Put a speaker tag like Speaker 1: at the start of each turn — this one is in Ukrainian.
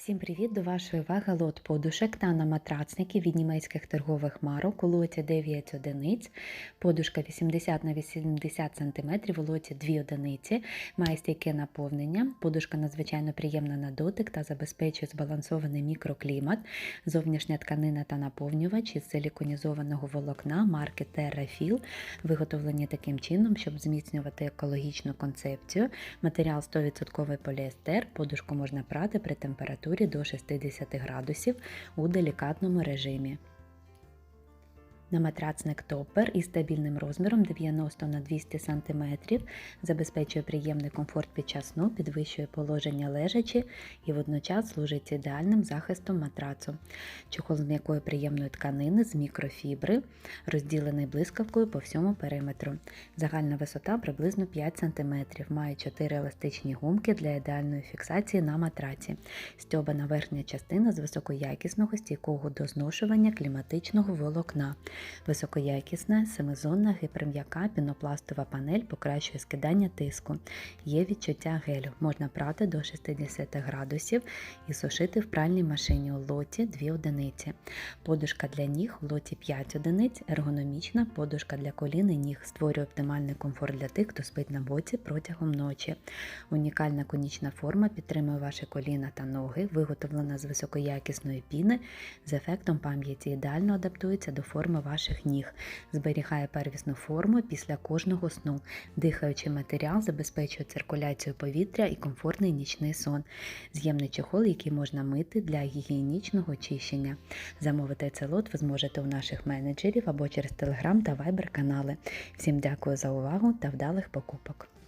Speaker 1: Всім привіт! До вашої уваги лот подушок та на матрацники від німецьких торгових марок у лоті 9 одиниць, подушка 80 на 80 см, у лоті 2 одиниці, має стійке наповнення, подушка надзвичайно приємна на дотик та забезпечує збалансований мікроклімат, зовнішня тканина та наповнювач із силіконізованого волокна марки TerraFil, виготовлені таким чином, щоб зміцнювати екологічну концепцію. Матеріал 100% поліестер, подушку можна прати при температурі до 60 градусів у делікатному режимі. На матрацник топпер із стабільним розміром 90 на 200 см забезпечує приємний комфорт під час сну, підвищує положення лежачі і водночас служить ідеальним захистом матрацу. Чохол з м'якої приємної тканини з мікрофібри, розділений блискавкою по всьому периметру. Загальна висота приблизно 5 см, має 4 еластичні гумки для ідеальної фіксації на матраці. Стьобана верхня частина з високоякісного стійкого до зношування кліматичного волокна. Високоякісна, семизонна гіперм'яка пінопластова панель покращує скидання тиску. Є відчуття гелю. Можна прати до 60 градусів і сушити в пральній машині у лоті 2 одиниці. Подушка для ніг в лоті 5 одиниць, ергономічна подушка для колін і ніг створює оптимальний комфорт для тих, хто спить на боці протягом ночі. Унікальна конічна форма підтримує ваші коліна та ноги, виготовлена з високоякісної піни, з ефектом пам'яті ідеально адаптується до форми ваших ніг, зберігає первісну форму після кожного сну. Дихаючий матеріал забезпечує циркуляцію повітря і комфортний нічний сон. З'ємний чохол, який можна мити для гігієнічного очищення. Замовити цей лот ви зможете у наших менеджерів або через телеграм та вайбер канали. Всім дякую за увагу та вдалих покупок!